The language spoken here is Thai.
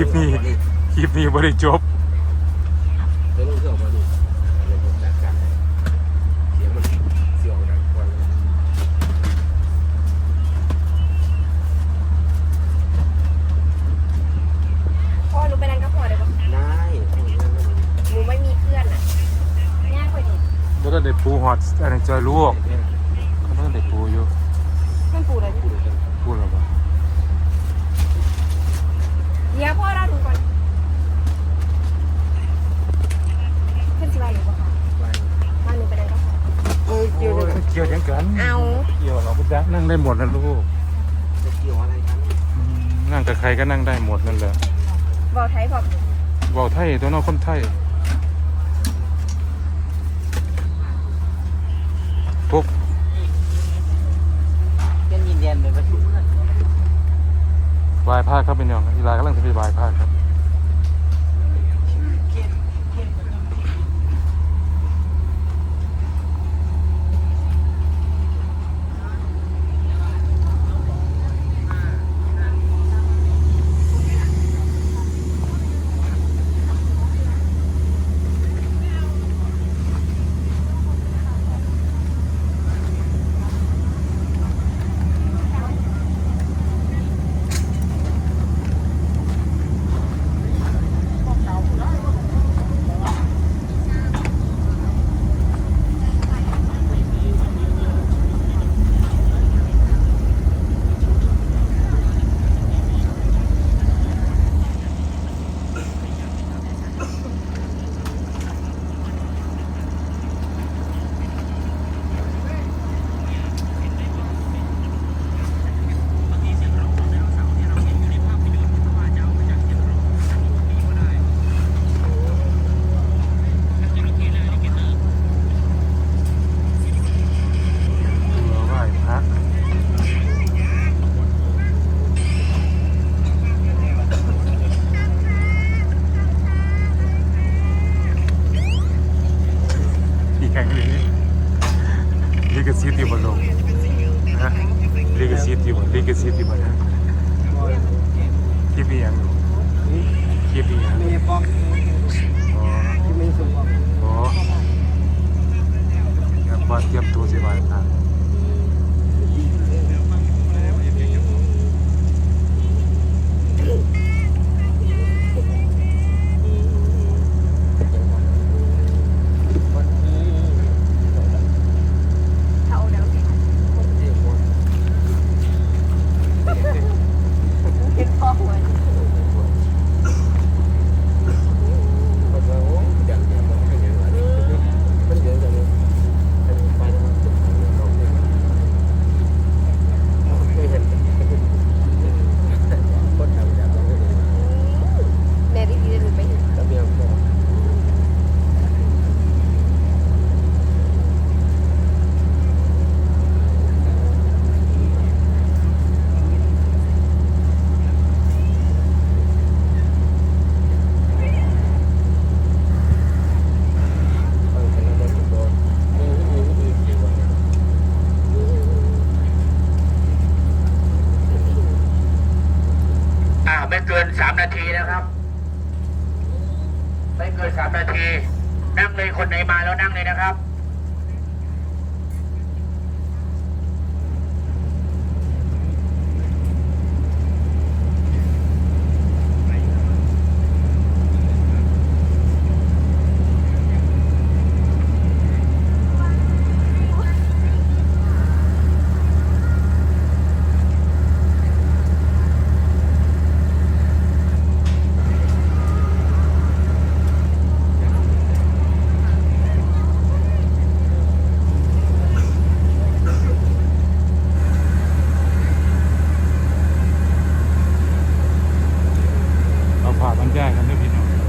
ลิปนี้คลิปนี้บ่ได้จบเดี๋ยวลูกเสือออกมาดูเดี๋ยวผมจัดการเสียงมันเสียวดังกว่าพ่อหนูไปนั่งกับพ่อได้ปะได้หนูไม่มีเพื่อนอะยากกว่านี้บ่ได้ได้ปูฮอตอันนั้จอยลูกเขาบ่ได้ปูอยู่เพื่อนปู่เลยพู ดแล้วบ่เดี๋ยวพ่อเราดูก่อนเพื่อนสิบาหนูปะคะไปมาหนูไปนั่งกับพ่อเอ้ยเกี่ยวเลยเกี่ยวยังกันเอาเกี่ยวเราบ่ได้นั่งได้หมดนะลูกจะเกี่ยวอะไรกันอืมนั่งกับใครก็นั่งได้หมดนั่นแหละบอกไทยบอกเว้าไทยตัวเน้องคนไทยปุ๊บ เป็นยินเดียนเลยประชุมกัน วายภาคครับเป็นยังอีลากำลังจะไปบายภาคครับ ลิขสิทธิ์อยู่บนลิขสิทธิ์อยู่บนนะคลิปนี้ยังอยู่คลิปนี้ยังมีป๊อกอ๋อที่มีสุกป๊อกโอ้อยากว่าเตรียมตัวสิบายทาง ไม่เกินสามนาทีนะครับ ไม่เกินสามนาที นั่งเลยคนไหนมาแล้วนั่งเลยนะครับ แจ้งกันด้วยพี่น้อง